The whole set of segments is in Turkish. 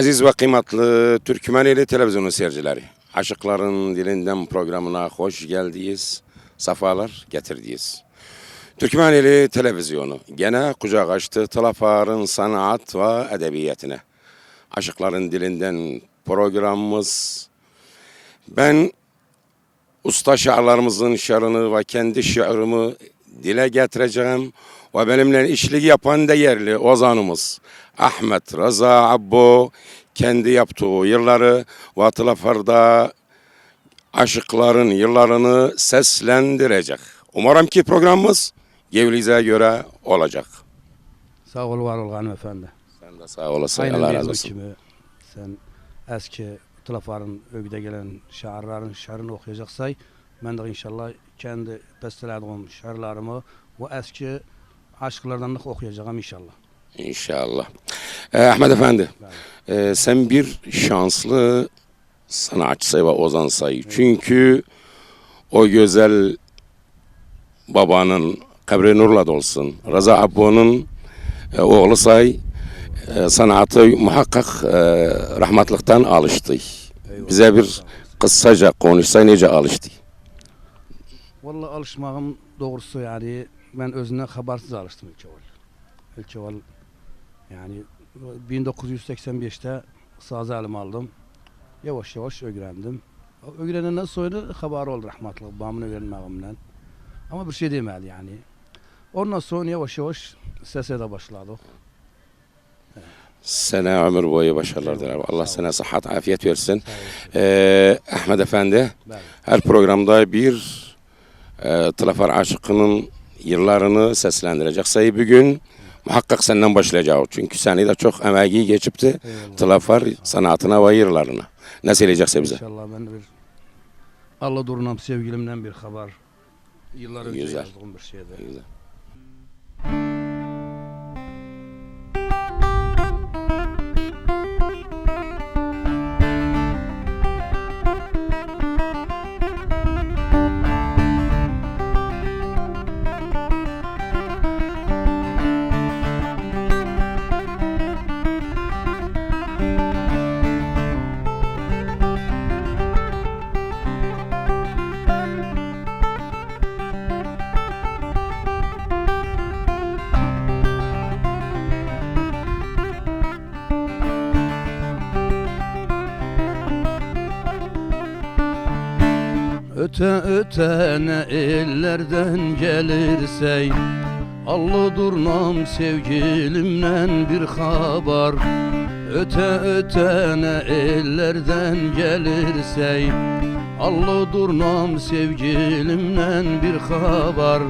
Aziz ve kıymetli Türkmeneli televizyonu seyircileri, Aşıkların Dilinden programına hoş geldiniz, safalar getirdiniz. Türkmeneli televizyonu gene kucak açtı Talafar'ın sanat ve edebiyatine. Aşıkların Dilinden programımız. Ben usta şairlerimizin şiirini ve kendi şiirimi dile getireceğim. Ve benimle işlik yapan değerli ozanımız Ahmet Rıza Abbo kendi yaptığı yılları ve Tılafar'da aşıkların yıllarını seslendirecek. Umarım ki programımız Gevlize göre olacak. Sağ ol var ol hanımefendi. Sen de sağ olasın. Aynen Allah razı olsun. kimi sen eski Tılafar'ın övgüde gelen şairlerin şiirini okuyacaksay ben de inşallah kendi bestelediğim şiirlerimi ve eski aşklardan da okuyacağım inşallah. İnşallah. Ee, Ahmet Efendi, e, sen bir şanslı sanatçı ve ozan say. Çünkü o güzel babanın kabri nurla dolsun. Rıza Abbo'nun e, oğlu say e, sanatı muhakkak e, rahmetlikten alıştı. Bize bir kısaca konuşsa nece alıştı? Vallahi alışmağım doğrusu yani ben özünden habersiz alıştım. İlk evvel yani 1985'te sazı elime aldım. Yavaş yavaş öğrendim. Öğrenenden sonra haber oldu rahmetli babamın öğrenmemden. Ama bir şey demedi yani. Ondan sonra yavaş yavaş sese de başladık. Sana ömür boyu başarılar dilerim. Allah sana sıhhat, afiyet versin. Ee, Ahmet Efendi, her programda bir e, Tlafar aşıkının yıllarını seslendirecek. Sayı bugün muhakkak senden başlayacak. Çünkü seni de çok emeği geçipti. Eyvallah. Tlafar sanatına ve yıllarına. Ne söyleyecekse bize? İnşallah ben bir Allah durunam sevgilimden bir haber. Yıllar önce Güzel. yazdığım bir şeydi. Güzel. Öte öte ne ellerden gelirsey Allı durnam sevgilimden bir haber. Öte öte ne ellerden gelirsey Allı durnam sevgilimden bir haber.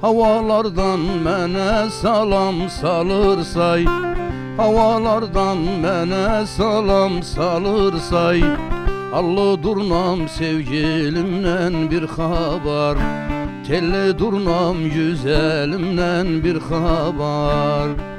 Havalardan mene salam salırsay Havalardan mene salam salırsay Allı durnam sevgilimden bir haber. Telli durnam güzelimden bir haber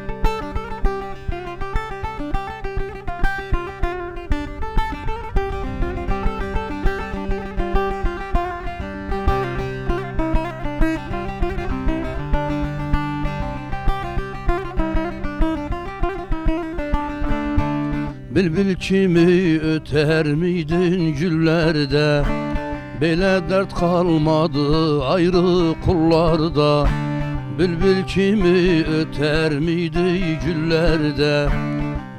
kimi öter miydin güllerde? Belə dert kalmadı ayrı kullarda. Bülbül kimi öter miydi güllerde?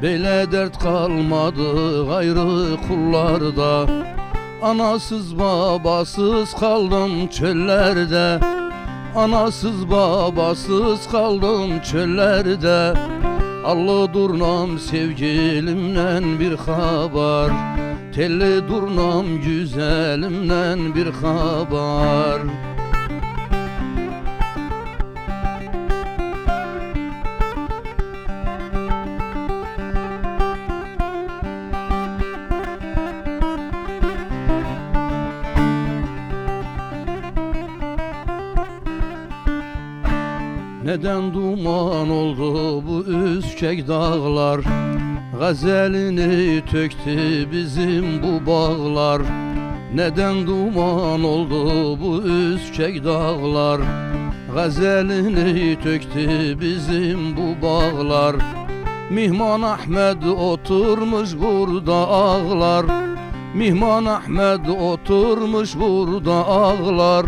Belə dert kalmadı ayrı kullarda. Anasız babasız kaldım çöllerde. Anasız babasız kaldım çöllerde Allı durnam sevgilimden bir haber Telli durnam güzelimden bir haber. Neden duman oldu bu üskek dağlar Gazelini töktü bizim bu bağlar. Neden duman oldu bu üskek dağlar? Gazelini töktü bizim bu bağlar. Mihman Ahmed oturmuş burada ağlar. Mihman Ahmed oturmuş burada ağlar.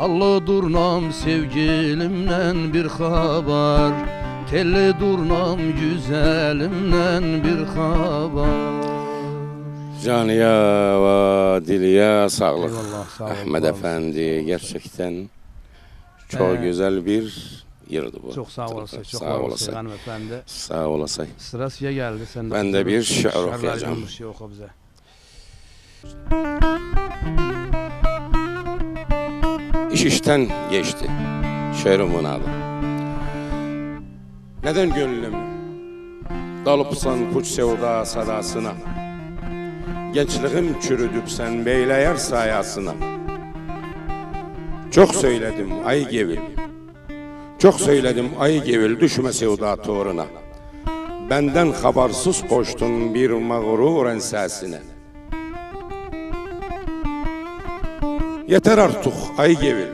Allı durnam sevgilimden bir haber Telli durnam güzelimden bir haber Caniye ve Diliye sağlık. Eyvallah sağ olun. Ahmet olun. Efendi gerçekten çok Ee, güzel bir yerdi bu. Çok sağ olasın, çok Sağ olasın. hanımefendi. Sağ olasın. Sıra size geldi. Sen Ben de bir şiir şiirlerden okuyacağım. Bir şey oku bize. İş işten geçti. Şehrimin adı. Neden gönlüm dalıpsan puç sevda sadasına? Gençliğim çürüdüp sen beyleyer sayasına. Çok söyledim ay gevil. Çok söyledim ay gevil düşme sevda toruna. Benden habersiz koştun bir mağrur ensesine. Yeter artık ay gevil.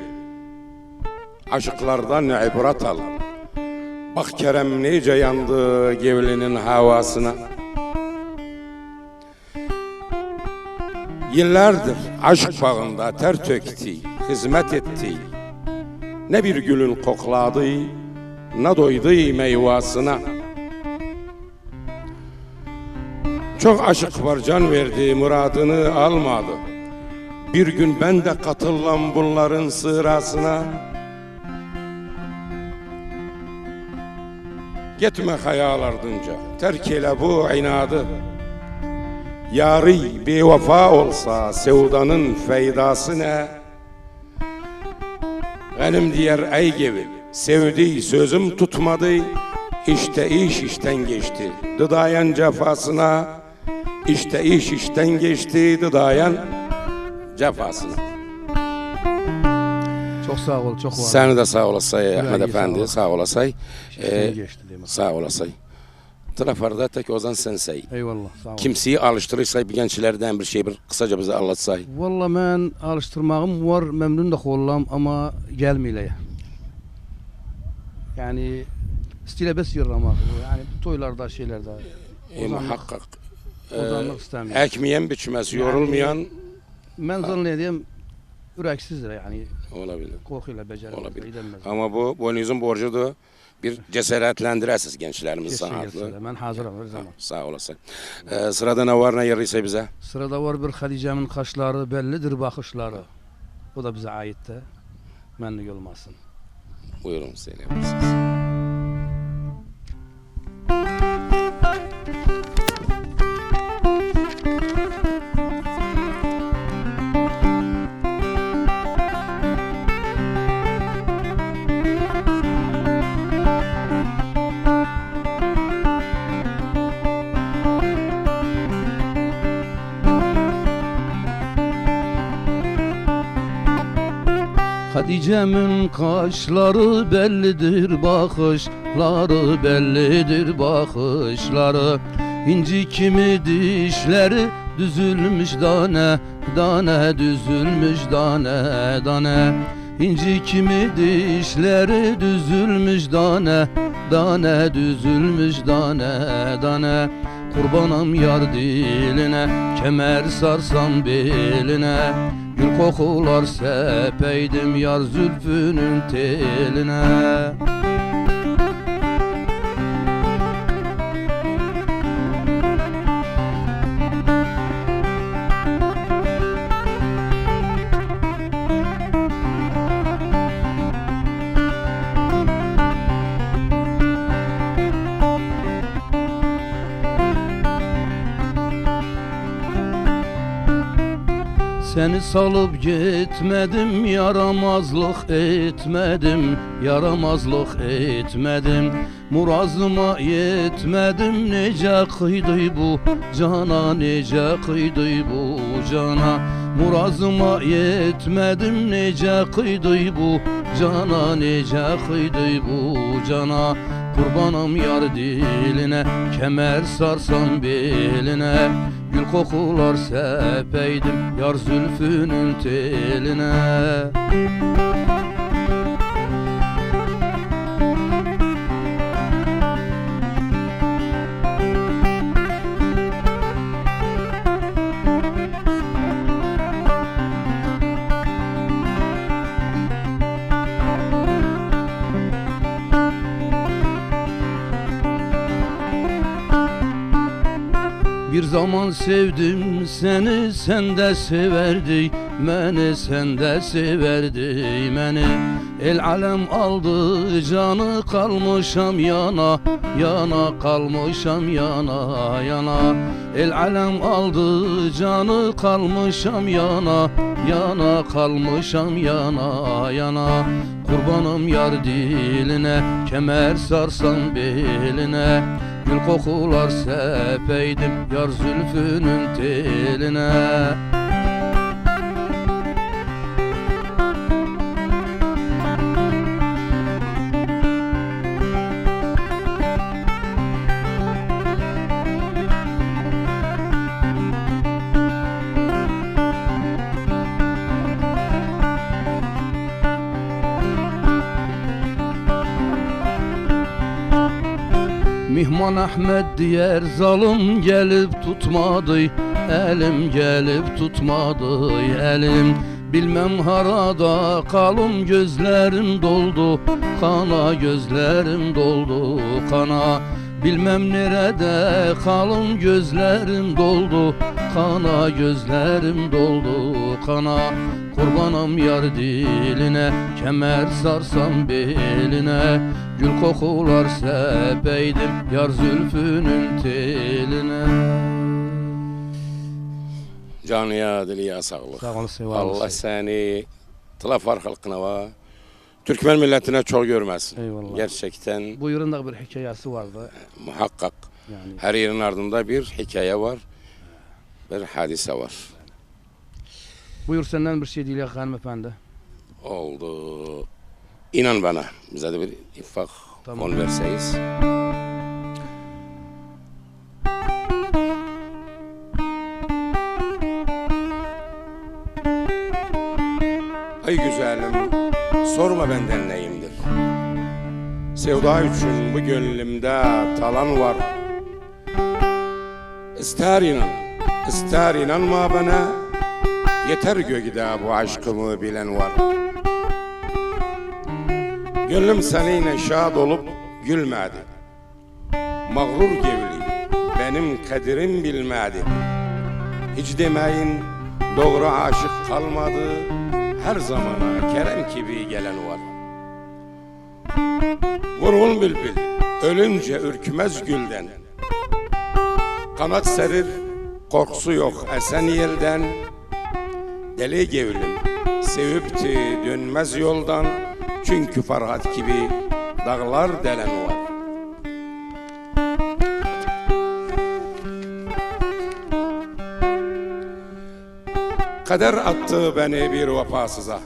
Aşıklardan ibret al Bak Kerem nece yandı gevlinin havasına. Yıllardır aşk bağında ter töktü, hizmet etti. Ne bir gülün kokladı, ne doydu meyvasına. Çok aşık var can verdi, muradını almadı. Bir gün ben de katıllam bunların sırasına Gitme hayal ardınca Terk eyle bu inadı. Yari bir vefa olsa Sevdanın feydası ne Benim diğer ey gibi Sevdi sözüm tutmadı. İşte iş işten geçti Dıdayan cefasına İşte iş işten geçti Dıdayan cefasına Çok sağ ol, çok var. Seni de sağ olasay Ahmet Efendi, sağ olasay. Şişten Ee, geçti demek. sağ olasay. Trafarda tek Ozan sensey. Eyvallah, sağ ol. Kimseyi alıştırırsay bir gençlerden bir şey bir kısaca bize anlatsay. Valla ben alıştırmağım var, memnun da ollam ama gelmeyle. Yani stile bes yırlamak. Yani toylarda şeylerde. E, muhakkak. Ozanlık istemiyor. ekmeyen Yani- yorulmayan Ben zannediyorum üreksizdir yani. olabilir. Korkuyla beceremez. Olabilir. edemez. Ama bu boynuzun borcudur. Bir cesaretlendiresiz gençlerimiz sanatlı. Ben hazırım her zaman. Sağ olasın. Ee, sırada ne var ne yarıysa bize? Sırada var bir Hadice'min kaşları bellidir bakışları. Bu da bize ait de. Menlik olmasın. Buyurun söyleyebilirsiniz. Hadice'min kaşları bellidir bakışları bellidir bakışları. İnci kimi dişleri düzülmüş dane dane düzülmüş dane dane. İnci kimi dişleri düzülmüş dane dane düzülmüş dane dane. Kurbanım yar diline kemer sarsam beline Gül kokular sepeydim yar zülfünün teline Seni salıp gitmedim yaramazlık etmedim Yaramazlık etmedim. Murazıma yetmedim Nece kıydı bu cana Nece kıydı bu cana. Murazıma yetmedim Nece kıydı bu cana Nece kıydı bu cana Kurbanım yar diline Kemer sarsam beline. Gül kokular sepeydim Yar zülfünün teline zaman sevdim seni sen de severdi Beni sen de severdi beni El alem aldı canı kalmışam yana Yana kalmışam yana yana. El alem aldı canı kalmışam yana Yana kalmışam yana yana. Kurbanım yar diline Kemer sarsan beline Gül kokular sepeydim Yar zülfünün teline Mihman Ahmet diğer zalım gelip tutmadı Elim gelip tutmadı elim. Bilmem harada kalım gözlerim doldu Kana gözlerim doldu kana. Bilmem nerede kalım gözlerim doldu Kana gözlerim doldu kana. Kurbanım yar diline Kemer sarsam beline Gül kokular sepeydim Yar zülfünün teline Canıya, diliya sağlık. Sağ olasın, var Allah olasın. seni Tlafar halkına ve Türkmen milletine çok görmesin. Eyvallah. Gerçekten Buyurun da bir hikayesi vardı muhakkak yani. her yerin ardında bir hikaye var. Bir hadise var. Buyur senden bir şey değil ya hanımefendi. Oldu. İnan bana. Bize de bir ifak Tamam. fon verseyiz. Ay güzelim, sorma benden neyimdir. Sevda için bu gönlümde talan var. İster inan, ister inanma bana, yeter gökde bu aşkımı bilen var. Gönlüm seninle şad olup gülmedi. Mağrur gevli, benim kadirim bilmedi. Hiç demeyin doğru aşık kalmadı. Her zamana Kerem gibi gelen var. Vurgun bülbül, ölünce ürkmez gülden. Kanat serir, korkusu yok esen yerden. Deli gevlim, sevipti dönmez yoldan. Çünkü Farhat gibi dağlar delen var. Kader attı beni bir vefasıza.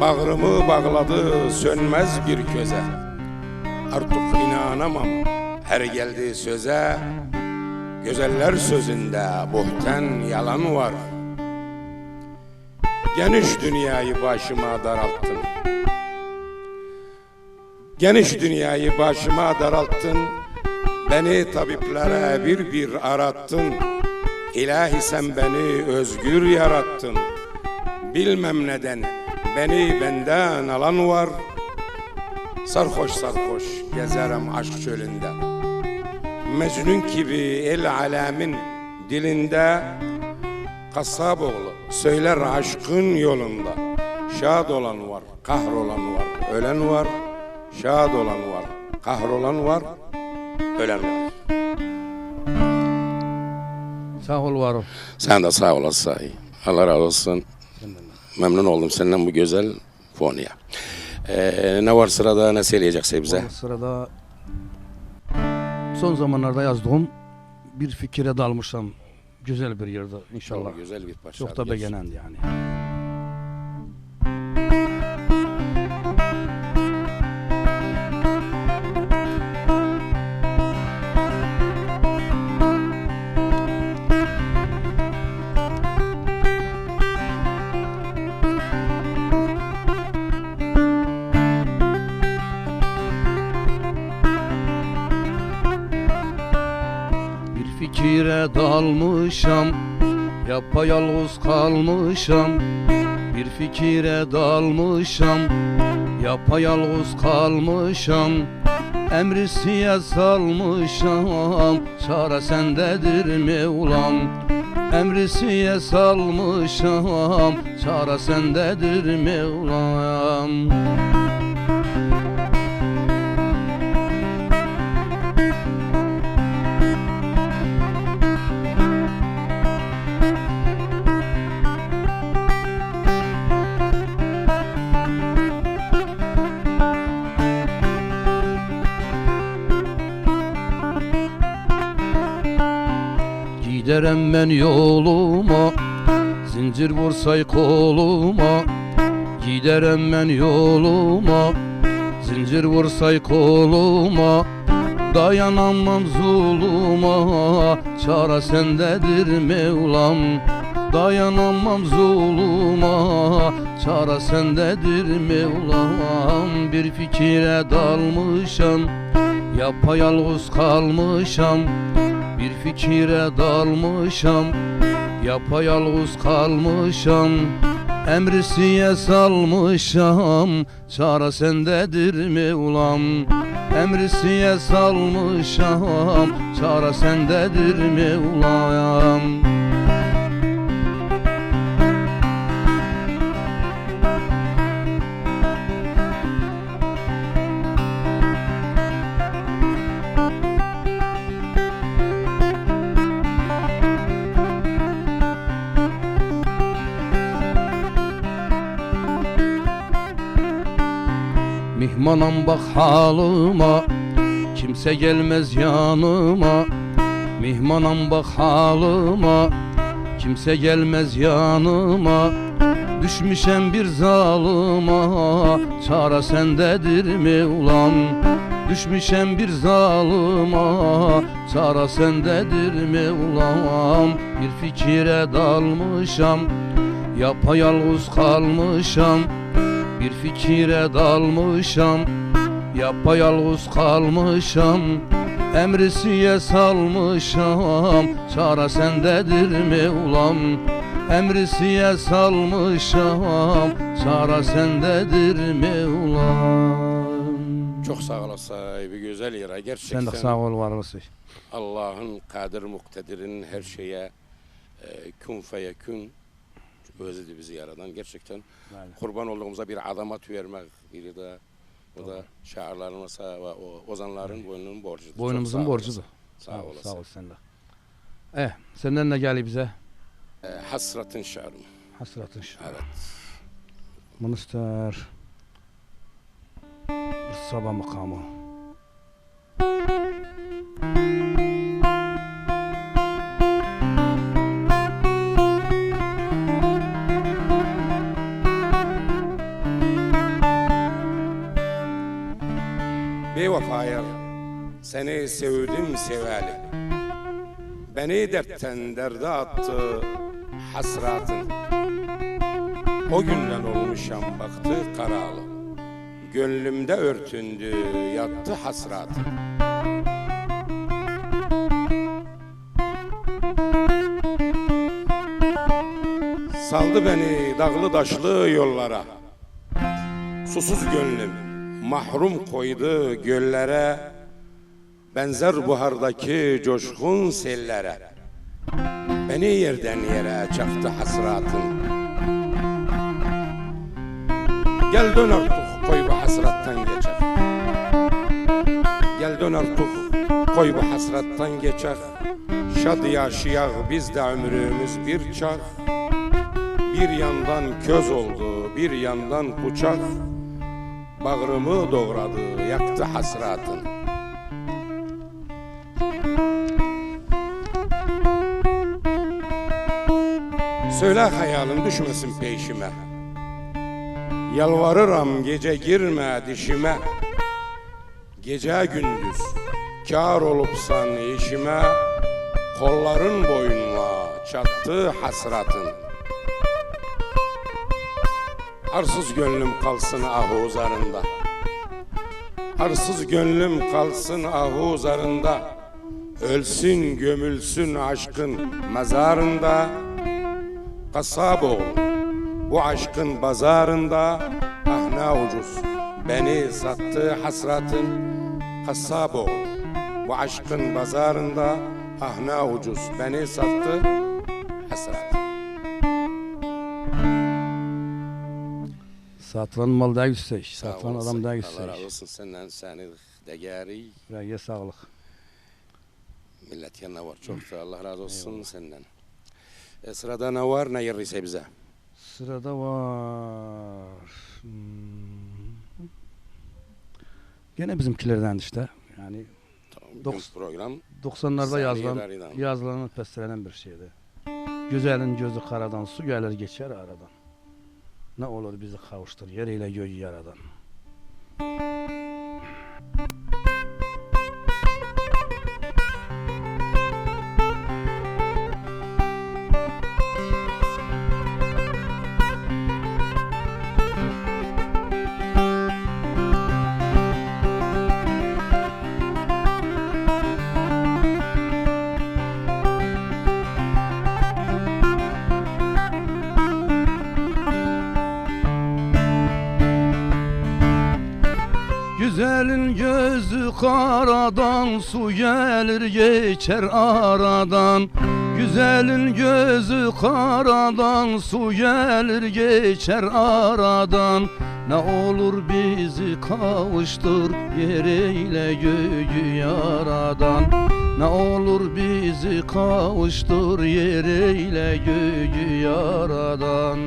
Bağrımı bağladı sönmez bir köze. Artık inanamam her geldiği söze. Güzeller sözünde buhten yalan var. Geniş dünyayı başıma daralttın. Geniş dünyayı başıma daralttın. Beni tabiplere bir bir arattın. İlahi sen beni özgür yarattın. Bilmem neden beni benden alan var. Sarhoş sarhoş gezerim aşk çölünde. Mecnun gibi el alemin dilinde Kasap oğlu söyler aşkın yolunda Şad olan var, kahrolan var, ölen var Şad olan var, kahrolan var, ölen var Sağ ol var ol. Sen de sağ olasın. Allah razı olsun. Memnun oldum senden bu güzel fonuya. Ee, ne var sırada ne söyleyeceksin bize? Bu sırada son zamanlarda yazdığım bir fikire dalmışam. Güzel bir yerde inşallah. Çok güzel bir parça. Çok da Geç. beğenendi yani. Yapayalnız kalmışam Bir fikire dalmışam Yapayalnız kalmışam Emrisiye salmışam. Çare sendedir Mevlam Emrisiye salmışam Çare sendedir Mevlam Giderem ben yoluma Zincir vursay koluma Giderem ben yoluma Zincir vursay koluma Dayanamam zuluma Çare sendedir Mevlam Dayanamam zuluma Çare sendedir Mevlam. Bir fikire dalmışam Yapayalnız kalmışam bir fikire dalmışam Yapayalnız kalmışam Emrisiye salmışam Çare sendedir Mevlam Emrisiye salmışam Çare sendedir Mevlam Mihmanam halıma Kimse gelmez yanıma. Mihmanam bak halıma Kimse gelmez yanıma. Düşmüşem bir zalıma Çare sendedir Mevlam Düşmüşem bir zalıma Çare sendedir Mevlam Bir fikire dalmışam Yapayalnız kalmışam. Bir fikire dalmışam Yapayalnız kalmışam Emrisiye salmışam Çare sendedir Mevlam Emrisiye salmışam Çare sendedir Mevlam Çok sağ olasın sahibi güzel yere. Gerçekten Sen de sağ ol var olasın. Allah'ın kadir muktedirin her şeye e, kün feyekün özledi bizi yaradan. Gerçekten Aynen. kurban olduğumuza bir adamat vermek biri de o da şairlerimize ve o ozanların boynunun borcudur. Boynumuzun borcudur. Sağ, Sağ ol, olasın. sağ ol sen de. Eh, senden ne geliyor bize? E, hasratın şairım. Hasratın şu. Evet. Mınıster. Bir sabah makamı. Bevefaya seni sevdim seveli. Beni dertten derde attı hasratın. O günden olmuşam baktı karalı. Gönlümde örtündü yattı hasratın. Saldı beni dağlı daşlı yollara. Susuz gönlüm mahrum koydu göllere Benzer buhardaki coşkun sellere. Beni yerden yere çaktı hasratın. Gel dön artık koy bu hasrattan geçer. Gel dön artık koy bu hasrattan geçer. Şad yaşayak biz de ömrümüz bir çak Bir yandan köz oldu bir yandan bıçak Bağrımı doğradı, yaktı hasratın. Söyle hayalin düşmesin peşime. Yalvarırım gece girme dişime. Gece gündüz kar olupsan işime. Kolların boynuna çattı hasratın. Arsız gönlüm kalsın ahuzarında Arsız gönlüm kalsın ahuzarında Ölsün gömülsün aşkın mezarında Kasap oğul bu aşkın bazarında Ah ne ucuz. Beni sattı hasratın. Kassab oğlu. Bu aşkın pazarında ahna ucuz. Beni sattı hasret. Satılan mal daha. Sağ Satılan adam daha Allah razı olsun. Senden seni değeri Yüreğe sağlık. millet yanına var. Çok da Allah razı olsun senden. E, sırada ne var ne yeriyse bize. Sırada var. Hmm. Gene bizimkilerden işte. Yani Tamam, Dokuz- program 90'larda Saniye yazılan Darı'dan. yazılanı bestelenen bir şeydi. Güzelin gözü karadan su gelir geçer aradan. Ne olur bizi kavuştur yer ile göğü yaradan. Gelir geçer aradan Güzelin gözü karadan su gelir geçer aradan. Ne olur bizi kavuştur yeriyle göğü yaradan. Ne olur bizi kavuştur yeriyle göğü yaradan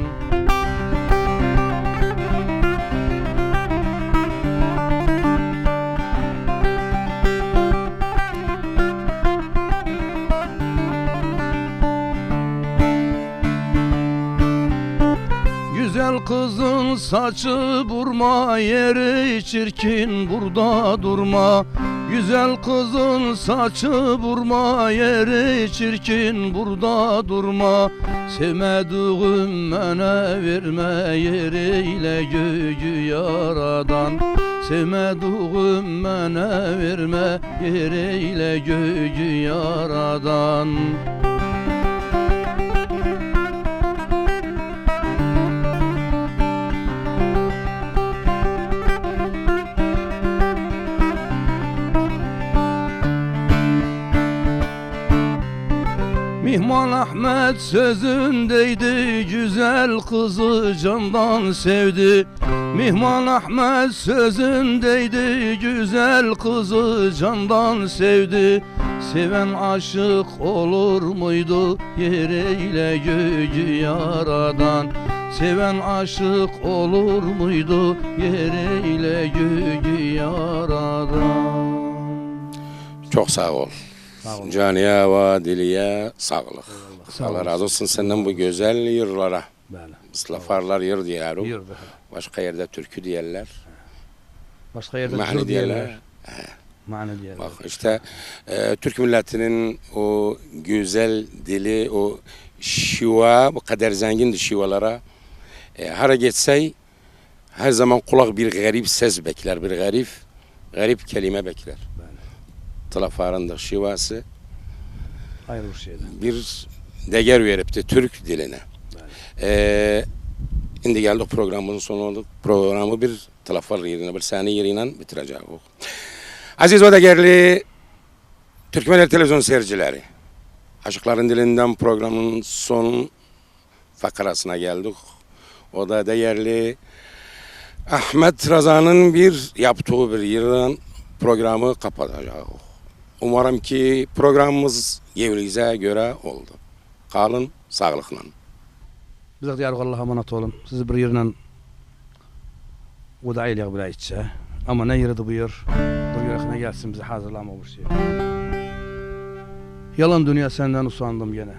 kızın saçı burma yeri çirkin burada durma. Güzel kızın saçı burma yeri çirkin burada durma. Sevmediğim mene verme yeriyle göğü yaradan. Sevmediğim mene verme yeriyle göğü yaradan Mihman Ahmet sözündeydi Güzel kızı candan sevdi. Mihman Ahmet sözündeydi Güzel kızı candan sevdi. Seven aşık olur muydu Yeriyle göğü yaradan? Seven aşık olur muydu Yeriyle göğü yaradan? Çok sağ ol. Caniye ve diliye sağlık. Sağ Allah razı olsun senden bu güzel yırlara. Böyle. Islafarlar yır be. Başka yerde türkü diyerler. Başka yerde diyorlar. diyorlar. Mani diyorlar. Bak işte e, Türk milletinin o güzel dili, o şiva bu kadar zengindir şivalara. E, her geçsey her zaman kulak bir garip ses bekler, bir garip garip kelime bekler. Talafarındır şivası Ayrı bir şeydi. bir değer veripti Türk diline. E, şimdi geldik programın sonuna. Programı bir talafar yerine, bir sani yerine bitireceğiz. Aziz ve değerli Türkmenler televizyon seyircileri. Aşıkların Dilinden programının son fakarasına geldik. O da değerli Ahmet Raza'nın bir yaptığı bir yerden programı kapatacağız. Umarım ki programımız gevlize göre oldu. Kalın sağlıkla. Bize diyarıq Allah'a emanet olun. Sizi bir yerden udayla bile içse. Ama ne yeri bu yer? Dur yürekine gelsin bize hazırlama bu şey. Yalan dünya senden usandım gene.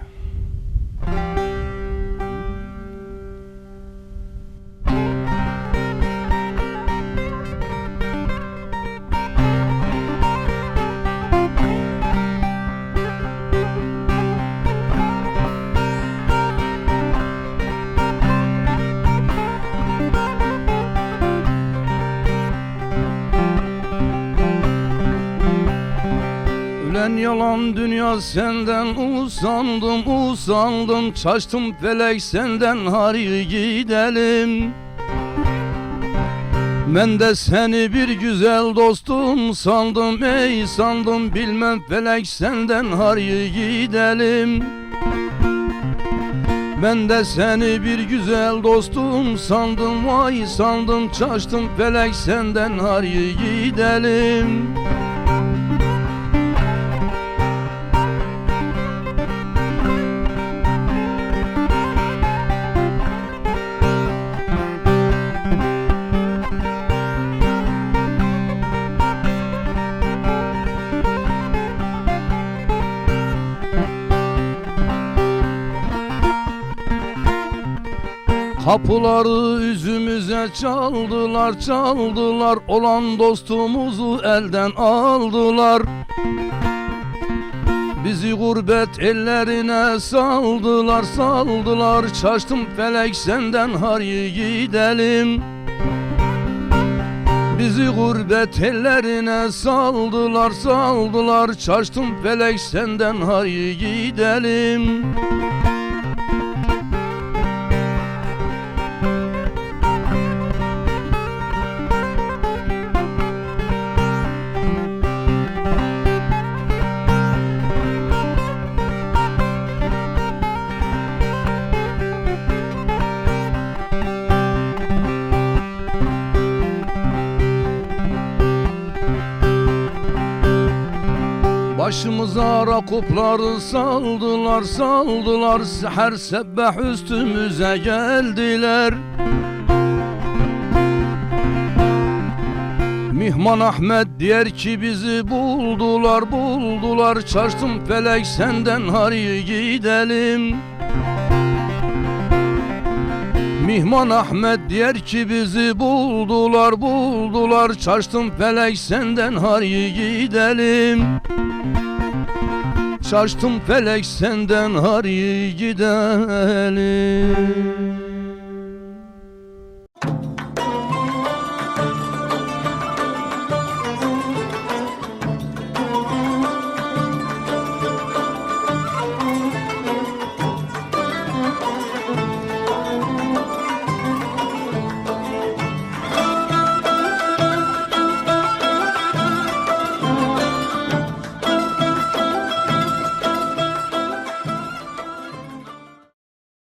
Senden usandım usandım Çaştım felek senden hari gidelim. Ben de seni bir güzel dostum sandım ey sandım. Bilmem felek senden harı gidelim. Ben de seni bir güzel dostum sandım vay sandım. Çaştım felek senden harı gidelim Kapıları üzümüze çaldılar çaldılar. Olan dostumuzu elden aldılar. Bizi gurbet ellerine saldılar saldılar. Çaştım felek senden harı gidelim. Bizi gurbet ellerine saldılar saldılar. Çaştım felek senden harı gidelim Rakupları saldılar saldılar. Seher sebbeh üstümüze geldiler. Mihman Ahmet diğer ki bizi buldular buldular. Çarştım felek senden harı gidelim. Mihman Ahmet diğer ki bizi buldular buldular. Çarştım felek senden harı gidelim Şaştım felek senden harı gidelim